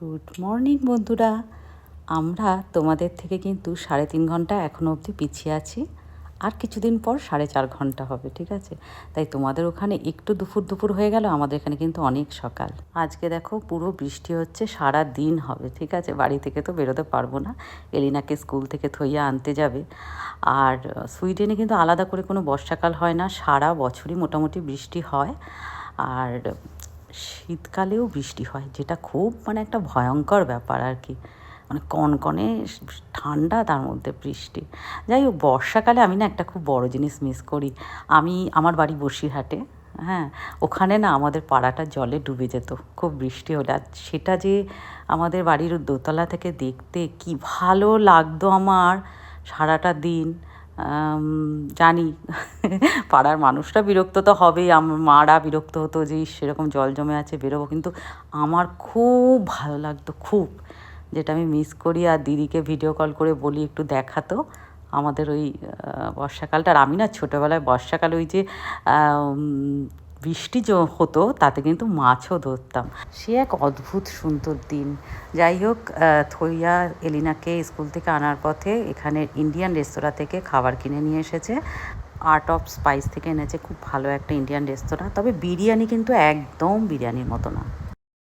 Good morning বন্ধুরা। আমরা তোমাদের থেকে কিন্তু সাড়ে তিন ঘণ্টা এখনও অবধি পিছিয়ে আছি। আর কিছুদিন পর সাড়ে চার ঘণ্টা হবে, ঠিক আছে? তাই তোমাদের ওখানে একটু দুপুর দুপুর হয়ে গেল, আমাদের এখানে কিন্তু অনেক সকাল। আজকে দেখো পুরো বৃষ্টি হচ্ছে, সারা দিন হবে, ঠিক আছে? বাড়ি থেকে তো বেরোতে পারব না। এলিনাকে স্কুল থেকে থইয়া আনতে যাবে। আর সুইডেনে কিন্তু আলাদা করে কোনো বর্ষাকাল হয় না, সারা বছরই মোটামুটি বৃষ্টি হয়। আর শীতকালেও বৃষ্টি হয়, যেটা খুব মানে একটা ভয়ঙ্কর ব্যাপার আর কি। মানে কনকনে ঠান্ডা, তার মধ্যে বৃষ্টি। যাই হোক, বর্ষাকালে আমি না একটা খুব বড় জিনিস মিস করি। আমি আমার বাড়ি বসিরহাটে হ্যাঁ ওখানে না আমাদের পাড়াটা জলে ডুবে যেত, খুব বৃষ্টি হলে। আর সেটা যে আমাদের বাড়ির দোতলা থেকে দেখতে কি ভালো লাগতো আমার সারাটা দিন। জানি। পাড়ার মানুষরা বিরক্ত তো হবেই। আমার মারা বিরক্ত হতো যে সেরকম জল জমে আছে, বেরোবো। কিন্তু আমার খুব ভালো লাগতো, খুব। যেটা আমি মিস করি আর দিদিকে ভিডিও কল করে বলি, একটু দেখাতো। আমাদের ওই বর্ষাকালটা আর আমি না, ছোটোবেলায় বর্ষাকাল ওই যে বৃষ্টি হতো, তাতে কিন্তু মাছও ধরতাম। সে এক অদ্ভুত সুন্দর দিন। যাই হোক থইয়া এলিনাকে স্কুল থেকে আনার পথে এখানে ইন্ডিয়ান রেস্তোরাঁ থেকে খাবার কিনে নিয়ে এসেছে। আর্ট অফ স্পাইস থেকে এনেছে। খুব ভালো একটা ইন্ডিয়ান রেস্তোরাঁ। তবে বিরিয়ানি কিন্তু একদম বিরিয়ানির মতো না।